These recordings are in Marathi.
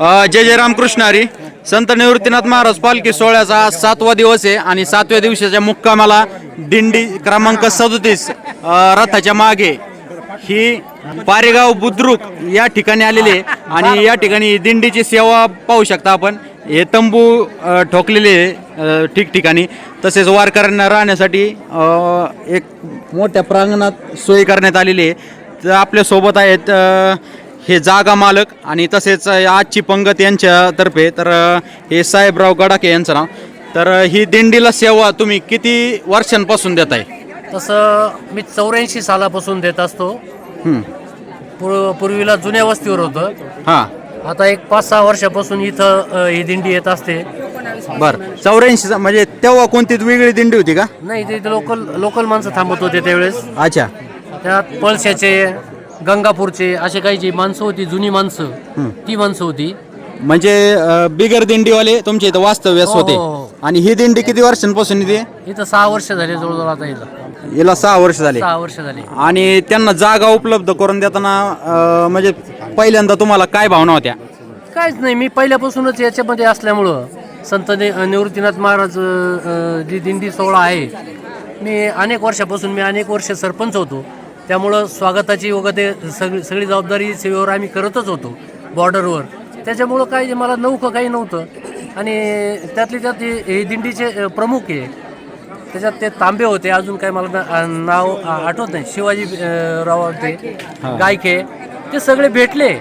जय जय रामकृष्ण हरी. संत निवृत्तीनाथ महाराज पालखी सोहळ्याचा आज सातवा दिवस आहे आणि सातव्या दिवसाच्या मुक्कामाला दिंडी क्रमांक सदोतीस रथाच्या मागे ही पारेगाव बुद्रुक या ठिकाणी आलेली आहे. आणि या ठिकाणी दिंडीची सेवा पाहू शकता आपण. हे तंबू ठोकलेले आहे ठिकठिकाणी. तसेच वारकऱ्यांना राहण्यासाठी एक मोठ्या प्रांगणात सोय करण्यात आलेली आहे. तर आपल्यासोबत आहेत हे जागा मालक आणि तसेच आजची पंगत यांच्यातर्फे तर हे साहेबराव गडाके यांचं नाव. तर ही दिंडीला सेवा तुम्ही किती वर्षांपासून देताय? तसं मी चौऱ्याऐंशी सालापासून देत असतो. पूर्व पूर्वीला जुन्या वस्तीवर होतं. हां. आता एक पाच सहा वर्षापासून इथं अ, ही दिंडी येत असते. बरं. चौऱ्याऐंशी म्हणजे तेव्हा कोणती वेगळी दिंडी होती का? नाही ते लोकल लोकल माणसं थांबत होते त्यावेळेस. अच्छा. त्यात पळशाचे गंगापूरचे असे काही जी माणसं होती जुनी माणसं ती माणसं होती. म्हणजे अ, बिगर दिंडीवाले तुमच्या इथं वास्तव्यास हो, होते. हो, हो. आणि ही दिंडी किती वर्षांपासून येते? इथं सहा वर्ष झाले जवळजवळ आता इथं. याला सहा वर्ष झाले. सहा वर्ष झाले. आणि त्यांना जागा उपलब्ध करून देताना अ, म्हणजे पहिल्यांदा तुम्हाला काय भावना होत्या? काहीच नाही मी पहिल्यापासूनच याच्यामध्ये असल्यामुळं संत नि- निवृत्तीनाथ महाराज अ, जी दिंडी सोहळा आहे मी अनेक वर्षापासून मी अनेक वर्ष सरपंच होतो. त्यामुळं स्वागताची वगैरे सगळी सगळी जबाबदारी सेवेवर आम्ही करतच होतो बॉर्डरवर त्याच्यामुळं काही मला नौकं काही नव्हतं. आणि त्यातली त्यात हे दिंडीचे प्रमुख आहे त्याच्यात ते तांबे होते अजून काही मला नाव आठवत नाही. शिवाजी राव होते गायके ते सगळे भेटले.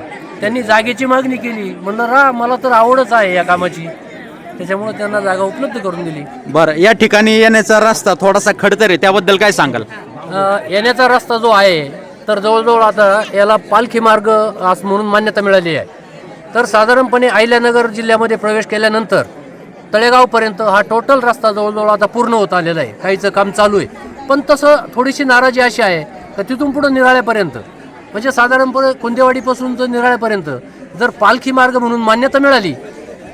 त्यांनी जागेची मागणी केली. म्हणलं रा मला तर आवडच आहे या कामाची. त्याच्यामुळे त्यांना जागा उपलब्ध करून दिली. बरं या ठिकाणी येण्याचा रस्ता थोडासा खडतर आहे. त्याबद्दल काय सांगाल? येण्याचा रस्ता जो आहे तर जवळजवळ आता याला पालखी मार्ग असं म्हणून मान्यता मिळाली आहे. तर साधारणपणे अहिल्यानगर जिल्ह्यामध्ये प्रवेश केल्यानंतर तळेगावपर्यंत हा टोटल रस्ता जवळजवळ आता पूर्ण होत आलेला आहे. काहीचं काम चालू आहे. पण तसं थोडीशी नाराजी अशी आहे का तिथून पुढं निराळ्यापर्यंत म्हणजे साधारणपणे कुंदेवाडीपासून जर निराळ्यापर्यंत जर पालखी मार्ग म्हणून मान्यता मिळाली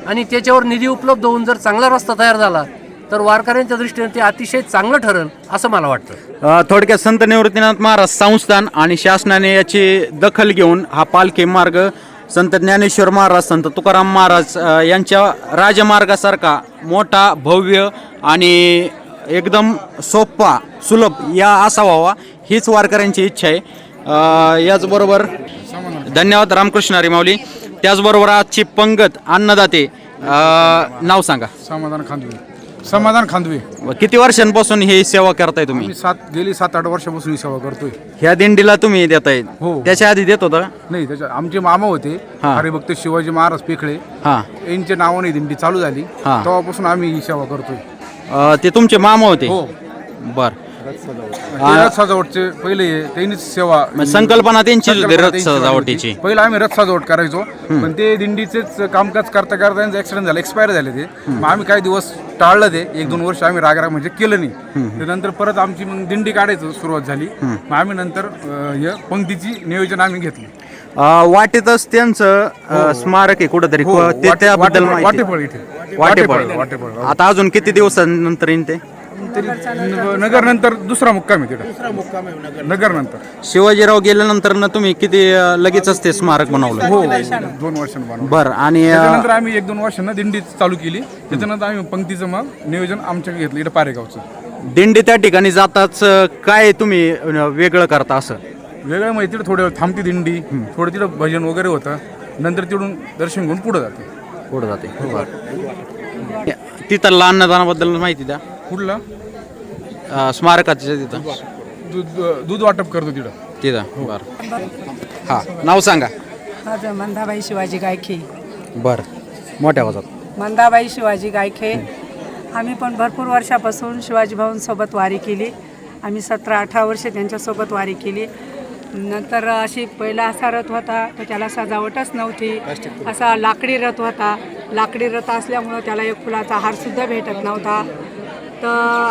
आणि त्याच्यावर निधी उपलब्ध होऊन जर चांगला रस्ता तयार झाला तर वारकऱ्यांच्या दृष्टीने ते अतिशय चांगलं ठरेल असं मला वाटतं. अ, थोडक्यात संत निवृत्तीनाथ महाराज संस्थान आणि शासनाने याची दखल घेऊन हा पालखी मार्ग संत ज्ञानेश्वर महाराज संत तुकाराम महाराज अ, यांच्या राजमार्गासारखा मोठा भव्य आणि एकदम सोपा सुलभ या असा व्हावा हीच वारकऱ्यांची इच्छा आहे. अ, याचबरोबर धन्यवाद रामकृष्ण हरी माऊली त्याचबरोबर आजची पंगत अन्नदाते अ, नाव सांगा. समाधान खांदवे समाधान खांदवे. किती वर्षांपासून ही सेवा करताय तुम्ही? मी सात गेली सात आठ वर्षापासून ही सेवा करतोय. ह्या दिंडीला तुम्ही देताय. हो. त्याच्या आधी देत होता का? नाही त्याच्या आमचे मामा होते. हा. हरिभक्त शिवाजी महाराज पेखळे. हा. यांच्या नावाने दिंडी चालू झाली. हा. तेव्हापासून आम्ही ही सेवा करतोय. अं, ते तुमचे मामा होते? हो. बर. रथ सजावटचे पहिले त्यांनीच सेवा. संकल्पना त्यांचीच होती रथ त्यांची सजावटीची. पहिलं आम्ही रथ सजावट करायचो. पण ते दिंडीचेच कामकाज करता करता त्यांचं ऍक्सिडेंट झालं एक्सपायर झाले ते. मग आम्ही काही दिवस टाळलं ते. एक दोन वर्ष आम्ही रागराग म्हणजे केलं नाही. त्यानंतर परत आमची मग दिंडी काढायचं सुरुवात झाली. मग आम्ही नंतर अं, हे पंक्तीची नियोजन आम्ही घेतली. अं, वाटेतच त्यांचं अं, स्मारक आहे कुठंतरी. हो, ते वाटे- त्याबद्दल वाटेफळ- माहिती. वाटेफळ इथे. वाटेफळ वाटेफळ आता अजून किती दिवसानंतर येईन ते? तरी नगर नंतर दुसरा मुक्काम आहे तिथे नगर नंतर शिवाजीराव गेल्यानंतर ना तुम्ही किती अं, लगेचच ते स्मारक बनवलं? हो. दोन वर्षांनी बनवलं. बर आणि अं, त्याच्यानंतर आम्ही एक दोन वर्षांना दिंडी चालू केली. त्याच्यानंतर आम्ही पंक्तीचं मग नियोजन आमच्याकडे घेतलं इथं पारेगावचं. दिंडी त्या ठिकाणी जाताच अं, काय तुम्ही अं, वेगळं करता असं? वेगळं माहिती तिथं थोडं थांबती दिंडी थोडं तिथं भजन वगैरे होतं. नंतर तिथून दर्शन घेऊन पुढे जाते. पुढे जाते. बर तिथं अन्नदानाबद्दल माहिती द्या. कुठला? स्मारकाच्या तिथं. दूध दूध वाटप करतो तिथं. तिथं बर. हा नाव सांगा. माझं मंदाबाई शिवाजी गायखे. बर. मोठ्या आवाजात मंदाबाई शिवाजी गायखे. आम्ही पण भरपूर वर्षापासून शिवाजी भाऊंसोबत वारी केली. आम्ही सतरा अठरा वर्षे त्यांच्यासोबत वारी केली. नंतर अशी पहिला असा रथ होता तर त्याला सजावटच नव्हती. असा लाकडी रथ होता. लाकडी रथ असल्यामुळं त्याला एक फुलाचा हारसुद्धा भेटत नव्हता. तर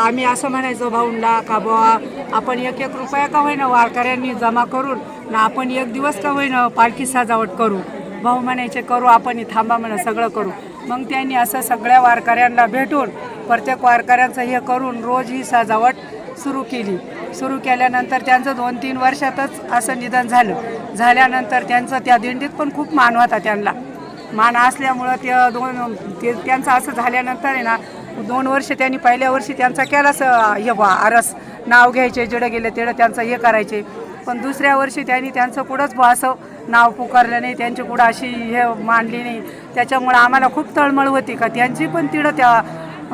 आम्ही असं म्हणायचो भाऊंना का बुवा आपण एक एक रुपया का होईना वारकऱ्यांनी जमा करून ना आपण एक दिवस का होईना पालखी सजावट करू? भाऊ म्हणायचे करू आपण थांबा म्हणा सगळं करू. मग त्यांनी असं सगळ्या वारकऱ्यांना भेटून प्रत्येक वारकऱ्यांचं हे करून रोज ही सजावट सुरू केली. सुरू केल्यानंतर त्यांचं दोन तीन वर्षातच असं निधन झालं. झाल्यानंतर त्यांचं त्या दिंडीत पण खूप मान होता त्यांना. मान असल्यामुळं ते दोन ते त्यांचं असं झाल्यानंतर आहे ना दोन वर्ष त्यांनी पहिल्या वर्षी त्यांचा केलाच हे बा आरस. नाव घ्यायचे जेडं गेले तेडं त्यांचं हे करायचे. पण दुसऱ्या वर्षी त्यांनी त्यांचं कुठंच बुवा असं नाव पुकारलं नाही त्यांची कुठं अशी हे मांडली नाही. त्याच्यामुळं आम्हाला खूप तळमळ होती का त्यांची पण तिडं त्या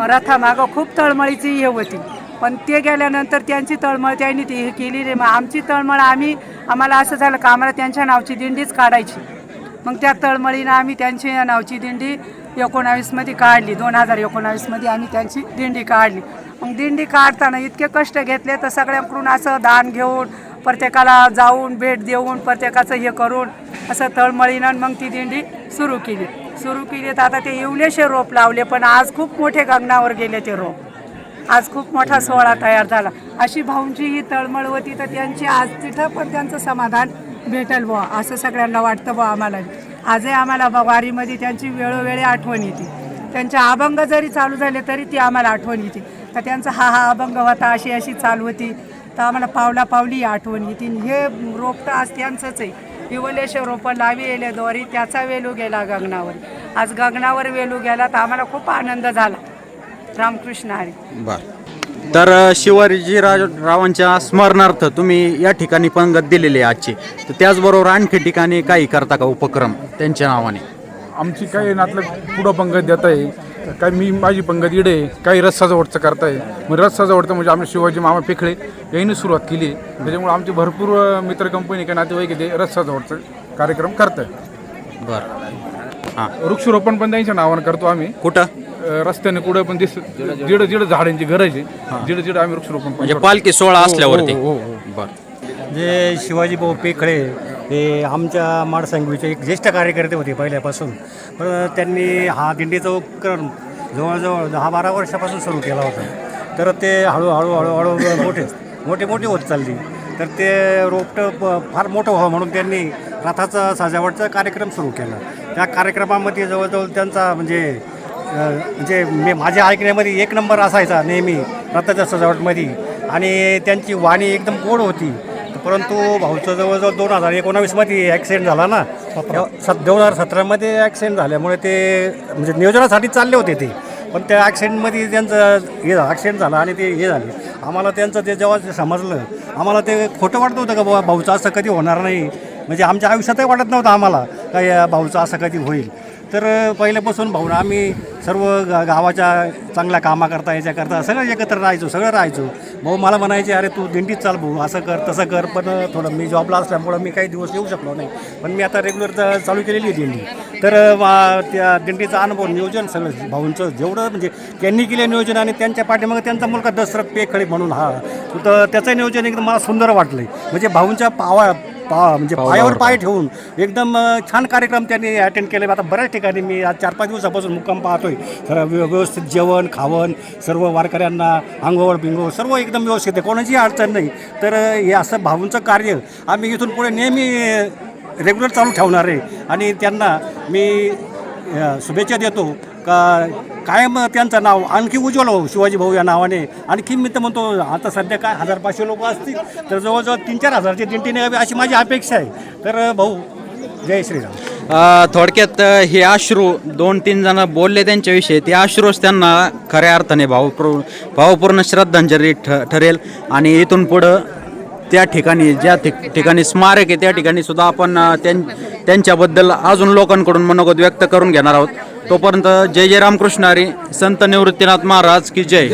रथामागं खूप तळमळीची हे होती. पण ते गेल्यानंतर त्यांची तळमळ त्यांनी ती हे केली नाही. मग आमची तळमळ आम्ही आम्हाला असं झालं का आम्हाला त्यांच्या नावची दिंडीच काढायची. मग त्या तळमळीनं आम्ही त्यांची नावची दिंडी एकोणावीसमध्ये काढली. दोन हजार एकोणावीसमध्ये आम्ही त्यांची दिंडी काढली. मग दिंडी काढताना इतके कष्ट घेतले तर सगळ्यांकडून असं दान घेऊन प्रत्येकाला जाऊन भेट देऊन प्रत्येकाचं हे करून असं तळमळीनं मग ती दिंडी सुरू केली. सुरू केली तर आता ते येवलेशे रोप लावले पण आज खूप मोठे गगनावर गेले ते रोप. आज खूप मोठा सोहळा तयार झाला. अशी भाऊंची ही तळमळ होती तर त्यांची आज तिथं पण त्यांचं समाधान भेटेल बुवा असं सगळ्यांना वाटतं बुवा आम्हाला. आजही आम्हाला वारीमध्ये त्यांची वेळोवेळी आठवण येते. त्यांचे अभंग जरी चालू झाले तरी ती आम्हाला आठवण येते. तर त्यांचा हा हा अभंग होता अशी अशी चालू होती. तर आम्हाला पावला पावली आठवण येते. हे रोप तर आज त्यांचंच आहे. विवलेश्वर रोपं लावी येले दोरी त्याचा वेलू गेला गगनावर. आज गगनावर वेलू गेला तर आम्हाला खूप आनंद झाला. रामकृष्ण हरी. बरं. तर शिवाजी राज रावांच्या स्मरणार्थ तुम्ही या ठिकाणी पंगत दिलेली आहे आजची. तर त्याचबरोबर आणखी ठिकाणी काही करता का उपक्रम त्यांच्या नावाने? आमची काही नातलं पुढं पंगत देत आहे. काही मी माझी पंगत इडे काही रस सजावटचं करताय मग रस सजावटचं म्हणजे आम्ही शिवाजी मामा पेखळे यांनी सुरुवात केली. आहे त्याच्यामुळे आमचे भरपूर मित्र कंपनी काही नातेवाईक ते रस सजावटचं कार्यक्रम करत आहे. बर. हां. वृक्षारोपण पण त्यांच्या नावानं करतो आम्ही. कुठं? रस्त्याने कुठं पण दिस जिडं जिडं झाडांची गरज आहे जिडं जिडं आम्ही वृक्षारोपण पण म्हणजे. पालखी सोहळा असल्यावरती. हो, हो, हो. बर. जे शिवाजीभाऊ पेखळे हे आमच्या माडसंघवीचे एक ज्येष्ठ कार्यकर्ते होते पहिल्यापासून. पण त्यांनी हा दिंडीचा उपक्रम जवळजवळ दहा बारा वर्षापासून सुरू केला होता. तर ते हळूहळू हळूहळू मोठे मोठे मोठे होत चालली. तर ते रोपटं प- फार मोठं व्हावं म्हणून त्यांनी रथाचा सजावटचा कार्यक्रम सुरू केला. त्या कार्यक्रमामध्ये जवळजवळ त्यांचा म्हणजे म्हणजे मी माझ्या ऐकण्यामध्ये एक नंबर असायचा नेहमी रथाच्या सजावटमध्ये. आणि त्यांची वाणी एकदम गोड होती. परंतु भाऊचं जवळजवळ दोन हजार एकोणावीसमध्ये ॲक्सिडेंट झाला ना. सत दोन हजार सतरामध्ये ॲक्सिडेंट झाल्यामुळे ते म्हणजे नियोजनासाठी चालले होते ते. पण त्या ॲक्सिडेंटमध्ये त्यांचं हे ॲक्सिडेंट झाला आणि ते हे झाले. आम्हाला त्यांचं ते जेव्हा ते समजलं आम्हाला ते खोटं वाटत होतं का बाबा भाऊचं असं कधी होणार नाही. म्हणजे आमच्या आयुष्यातही वाटत नव्हतं आम्हाला का या भाऊचं असं कधी होईल. तर पहिल्यापासून भाऊन आम्ही सर्व गा गावाच्या चांगल्या कामाकरता याच्याकरता सगळं एकत्र राहायचो सगळं राहायचो. भाऊ मला म्हणायचे अरे तू दिंडीत चाल भाऊ असं कर तसं कर पण थोडं मी जॉबला असल्यामुळं मी काही दिवस येऊ शकलो नाही. पण मी आता रेग्युलर चालू केलेली आहे दिंडी. तर मा- त्या दिंडीचा अनुभव नियोजन सगळं भाऊंचं जेवढं म्हणजे त्यांनी केलं नियोजन आणि त्यांच्या पाठीमागे त्यांचा मुलगा दसरथ पेखळे म्हणून हा. तर त्याचं नियोजन एकदम मला सुंदर वाटलं म्हणजे भाऊंच्या पावा पा म्हणजे पायावर पाय. ठेवून एकदम छान कार्यक्रम त्यांनी अटेंड केले. आता बऱ्याच ठिकाणी मी आज चार पाच दिवसापासून मुक्काम पाहतोय. तर व्य- व्यवस्थित जेवण खावण सर्व वारकऱ्यांना अंगोळ बिंगोळ सर्व एकदम व्यवस्थित आहे. कोणाची अडचण नाही. तर हे असं भाऊंचं कार्य आम्ही इथून पुढे नेहमी रेग्युलर चालू ठेवणार आहे. आणि त्यांना मी शुभेच्छा देतो. का कायम त्यांचं नाव आणखी उज्ज्वल हो शिवाजी भाऊ या नावाने. आणखी मी तर म्हणतो आता सध्या काय हजार पाचशे लोक असतील तर जवळजवळ तीन चार हजारची दिंडीने निघावी अशी माझी अपेक्षा आहे. तर भाऊ जय श्रीराम. अ, थोडक्यात अ, हे अश्रू दोन तीन जण बोलले त्यांच्याविषयी ते अश्रूच त्यांना खऱ्या अर्थाने भावपूर्ण भावपूर्ण श्रद्धांजली ठ ठरेल. आणि इथून पुढं त्या ठिकाणी ज्या ठिक- ठिकाणी स्मारक आहे त्या ठिकाणी सुद्धा आपण अ, त्यां त्यांच्याबद्दल अजून लोकांकडून मनोगत व्यक्त करून घेणार आहोत. तोपर्यंत जय जय रामकृष्ण हरी. संत निवृत्तीनाथ महाराज की जय.